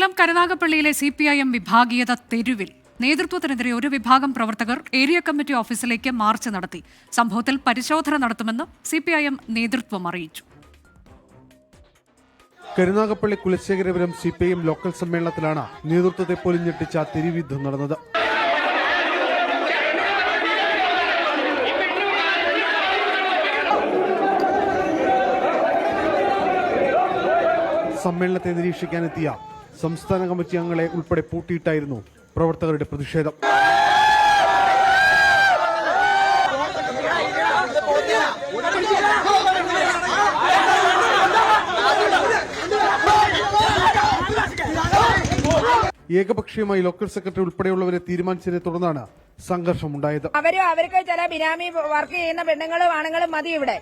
കൊല്ലം കരുനാഗപ്പള്ളിയിലെ C P I M വിഭാഗീയത തെരുവിൽ. നേതൃത്വത്തിനെതിരെ ഒരു വിഭാഗം പ്രവർത്തകർ ഏരിയ കമ്മിറ്റി ഓഫീസിലേക്ക് മാർച്ച് നടത്തി. സംഭവത്തിൽ പരിശോധന നടത്തുമെന്ന് സി പി ഐ എം നേതൃത്വം അറിയിച്ചു. Karunagappally Kulasekharapuram C P I M local സമ്മേളനത്തിലാണ് നേതൃത്വത്തെ പോലും ഞെട്ടിച്ച തെരുവിദ്ധം നടന്നത്. സമ്മേളനത്തെ നിരീക്ഷിക്കാനെത്തിയ സംസ്ഥാന കമ്മിറ്റി അംഗങ്ങളെ ഉൾപ്പെടെ പൂട്ടിയിട്ടായിരുന്നു പ്രവർത്തകരുടെ പ്രതിഷേധം. ഏകപക്ഷീയമായി ലോക്കൽ സെക്രട്ടറി ഉൾപ്പെടെയുള്ളവരെ തീരുമാനിച്ചതിനെ തുടർന്നാണ് സംഘർഷമുണ്ടായത്. അവരും അവർക്ക് ചില ബിനാമി വർക്ക് ചെയ്യുന്ന പെണ്ണുങ്ങളും ആണുങ്ങളും മതി ഇവിടെ.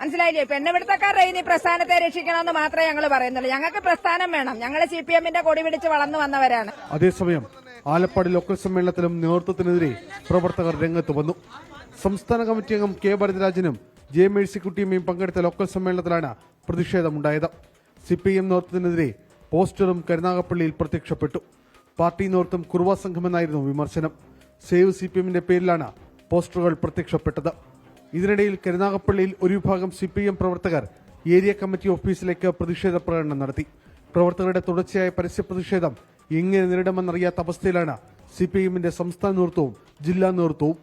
മനസ്സിലായില്ലേ? പെണ്ണുപിടുത്തക്കാരുടെ ഇനി പ്രസ്ഥാനത്തെ രക്ഷിക്കണമെന്ന് മാത്രമേ ഞങ്ങൾ പറയുന്നുള്ളൂ. ഞങ്ങൾക്ക് പ്രസ്ഥാനം വേണം. ഞങ്ങൾ സി പി എമ്മിന്റെ കൊടി പിടിച്ച് വളർന്നു വന്നവരാണ്. അതേസമയം ആലപ്പാട് ലോക്കൽ സമ്മേളനത്തിലും നേതൃത്വത്തിനെതിരെ പ്രവർത്തകർ രംഗത്ത് വന്നു. സംസ്ഥാന കമ്മിറ്റി അംഗം കെ ഭരതരാജനും ജെ മേഴ്സിക്കുട്ടിയമ്മയും പങ്കെടുത്ത ലോക്കൽ സമ്മേളനത്തിലാണ് പ്രതിഷേധമുണ്ടായത്. സി പി എം നേതൃത്വത്തിനെതിരെ പോസ്റ്ററും കരുനാഗപ്പള്ളിയിൽ പ്രത്യക്ഷപ്പെട്ടു. പാർട്ടി നേതൃത്വം കുറുവ സംഘമെന്നായിരുന്നു വിമർശനം. സേവ് സി പി എമ്മിന്റെ പേരിലാണ് പോസ്റ്ററുകൾ പ്രത്യക്ഷപ്പെട്ടത്. ഇതിനിടയിൽ കരുനാഗപ്പള്ളിയിൽ ഒരു വിഭാഗം സി പി എം പ്രവർത്തകർ ഏരിയ കമ്മിറ്റി ഓഫീസിലേക്ക് പ്രതിഷേധ പ്രകടനം നടത്തി. പ്രവർത്തകരുടെ തുടർച്ചയായ പരസ്യ പ്രതിഷേധം എങ്ങനെ നേരിടുമെന്നറിയാത്ത അവസ്ഥയിലാണ് സി പി എമ്മിന്റെ സംസ്ഥാന നേതൃത്വവും ജില്ലാ നേതൃത്വവും.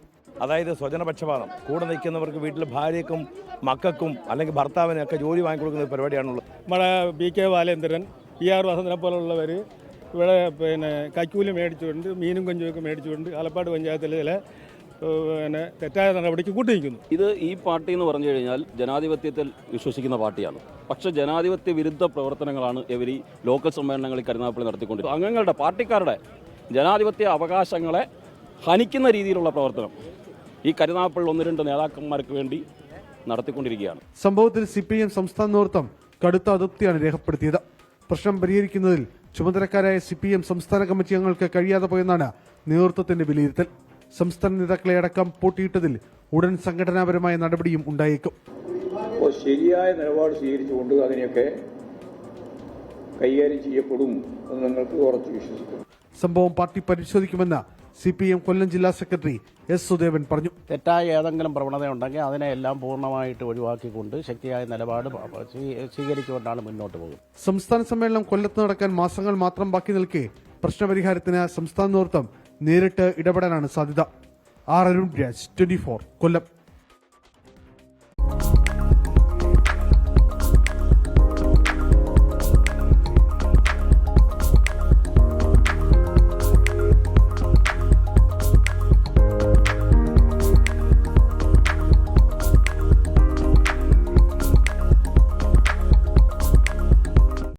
അതായത് സ്വജനപക്ഷപാതം. കൂടെ നിൽക്കുന്നവർക്ക് വീട്ടിൽ ഭാര്യക്കും മക്കൾക്കും അല്ലെങ്കിൽ ഭർത്താവിനൊക്കെ ജോലി വാങ്ങിക്കൊടുക്കുന്ന ഒരു പരിപാടിയാണുള്ളത്. നമ്മുടെ B K Balendran P R വസന്തനെ പോലുള്ളവർ ഇവിടെ പിന്നെ കൈക്കൂലി മേടിച്ചുകൊണ്ട് മീനും കൊഞ്ചുമൊക്കെ മേടിച്ചുകൊണ്ട് ആലപ്പാട് പഞ്ചായത്തിലെ ചില പിന്നെ തെറ്റായ നടപടിക്ക് കൂട്ടിയിരിക്കുന്നു. ഇത് ഈ പാർട്ടി എന്ന് പറഞ്ഞു കഴിഞ്ഞാൽ ജനാധിപത്യത്തിൽ വിശ്വസിക്കുന്ന പാർട്ടിയാണ്. പക്ഷെ ജനാധിപത്യ വിരുദ്ധ പ്രവർത്തനങ്ങളാണ് ഇവർ ഈ ലോക്കൽ സമ്മേളനങ്ങളിൽ കരുനാഗപ്പള്ളി നടത്തിക്കൊണ്ട് അംഗങ്ങളുടെ പാർട്ടിക്കാരുടെ ജനാധിപത്യ അവകാശങ്ങളെ ഹനിക്കുന്ന രീതിയിലുള്ള പ്രവർത്തനം ഈ കരുനാഗപ്പള്ളി ഒന്ന് രണ്ട് നേതാക്കന്മാർക്ക് വേണ്ടി നടത്തിക്കൊണ്ടിരിക്കുകയാണ്. സംഭവത്തിൽ സി പി എം സംസ്ഥാന നേതൃത്വം കടുത്ത അതൃപ്തിയാണ് രേഖപ്പെടുത്തിയത്. പ്രശ്നം പരിഹരിക്കുന്നതിൽ ചുമതലക്കാരായ സി പി എം സംസ്ഥാന കമ്മിറ്റി അംഗങ്ങൾക്ക് കഴിയാതെ പോയെന്നാണ് നേതൃത്വത്തിന്റെ വിലയിരുത്തൽ. സംസ്ഥാന നേതാക്കളെ അടക്കം പൂട്ടിയിട്ടതിൽ ഉടൻ സംഘടനാപരമായ നടപടിയും ഉണ്ടായേക്കും. ശരിയായ നിലപാട് സ്വീകരിച്ചുകൊണ്ട് അതിനെയൊക്കെ കൈകാര്യം ചെയ്യപ്പെടും എന്ന് നിങ്ങൾക്ക് ഉറച്ചു വിശ്വസിക്കുന്നു. സംഭവം പാർട്ടി പരിശോധിക്കുമെന്ന് സി പി എം കൊല്ലം ജില്ലാ സെക്രട്ടറി എസ് സുദേവൻ പറഞ്ഞു. തെറ്റായ ഏതെങ്കിലും പ്രവണതയുണ്ടെങ്കിൽ അതിനെ എല്ലാം പൂർണമായിട്ട് ഒഴിവാക്കിക്കൊണ്ട് ശക്തിയായ നിലപാട് സ്വീ- സ്വീകരിച്ചുകൊണ്ടാണ് മുന്നോട്ട് പോകുന്നത്. സംസ്ഥാന സമ്മേളനം കൊല്ലത്ത് നടക്കാൻ മാസങ്ങൾ മാത്രം ബാക്കി നിൽക്കെ പ്രശ്നപരിഹാരത്തിന് സംസ്ഥാന നേതൃത്വം നേരിട്ട് ഇടപെടാനാണ് സാധ്യത. R Arun Raj twenty Kollam.